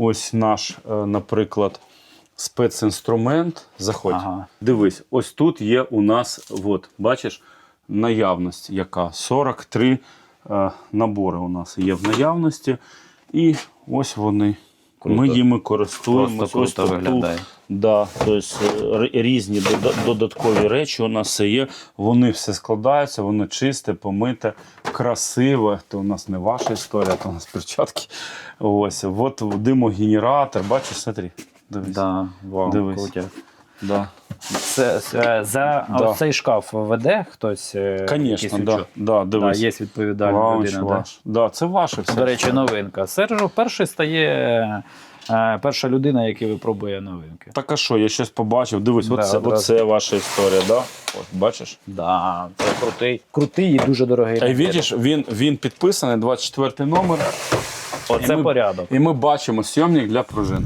ось наш, е, наприклад, спецінструмент. Заходь. Ага. Дивись, ось тут є у нас, от, бачиш, наявність яка? 43 е, набори у нас є в наявності. І ось вони. Круто. Ми їми користуємося. Ось круто виглядає. Да, тобто різні додаткові речі у нас все є. Вони все складаються, воно чисте, помите, красиве. То у нас не ваша історія, то у нас перчатки. Ось, от димогенератор, бачиш, смотри. Дивись. Да, вау, Дивись. Да. Це, це, за Да. цей шкаф веде хтось? е, Конечно, якийсь да, учет? да, Да, є відповідальна Лаунч людина. Ваш. Да, це ваше все. До речі, новинка. Сержо перший стає е, перша людина, яка випробує новинки. Так а що, я щось побачив. Дивись, Да, оце, оце ваша історія, да? От, бачиш? Да, це крутий. Крутий і дуже дорогий. А бачиш, він, він підписаний, 24 номер. Оце і ми- порядок. І ми бачимо сйомник для пружин.